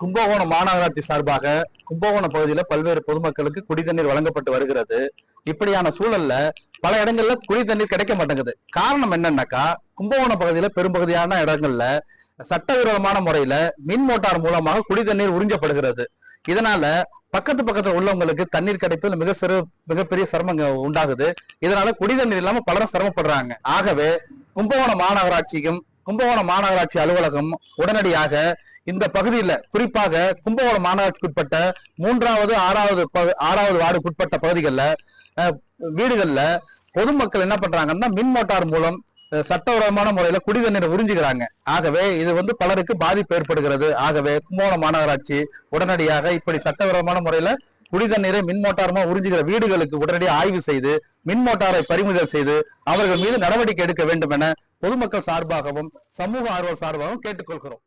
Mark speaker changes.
Speaker 1: கும்பகோணம் மாநகராட்சி சார்பாக கும்பகோணம் பகுதியில பல்வேறு பொதுமக்களுக்கு குடிதண்ணீர் வழங்கப்பட்டு வருகிறது. இப்படியான சூழல்ல பல இடங்கள்ல குடி தண்ணீர் கிடைக்க மாட்டேங்குது. காரணம் என்னன்னாக்கா கும்பகோணம் பகுதியில பெரும்பகுதியான இடங்கள்ல சட்டவிரோதமான முறையில மின் மோட்டார் மூலமாக குடி தண்ணீர் உறிஞ்சப்படுகிறது. இதனால பக்கத்து பக்கத்துல உள்ளவங்களுக்கு தண்ணீர் கிடைப்பதில் மிக சிறு மிகப்பெரிய சிரமங்க உண்டாகுது. இதனால குடி தண்ணீர் இல்லாம பலரும் சிரமப்படுறாங்க. ஆகவே கும்பகோணம் மாநகராட்சிக்கும் கும்பகோணம் மாநகராட்சி அலுவலகம் உடனடியாக இந்த பகுதியில குறிப்பாக கும்பகோணம் மாநகராட்சிக்குட்பட்ட மூன்றாவது ஆறாவது பகு- ஆறாவது வார்டுக்குட்பட்ட பகுதிகளில் வீடுகள்ல பொதுமக்கள் என்ன பண்றாங்கன்னா மின் மோட்டார் மூலம் சட்டவிரமான சட்டவிரோதமான முறையில குடிதண்ணீரை உறிஞ்சுகிறாங்க. ஆகவே இது வந்து பலருக்கு பாதிப்பு ஏற்படுகிறது. ஆகவே கும்பகோணம் மாநகராட்சி உடனடியாக இப்படி சட்டவிரோதமான முறையில குடிதண்ணீரை மின் மோட்டாரமா உறிஞ்சுகிற வீடுகளுக்கு உடனடியாக ஆய்வு செய்து மின் மோட்டாரை பறிமுதல் செய்து அவர்கள் மீது நடவடிக்கை எடுக்க வேண்டும் என பொதுமக்கள் சார்பாகவும் சமூக ஆர்வல் சார்பாகவும் கேட்டுக்கொள்கிறோம்.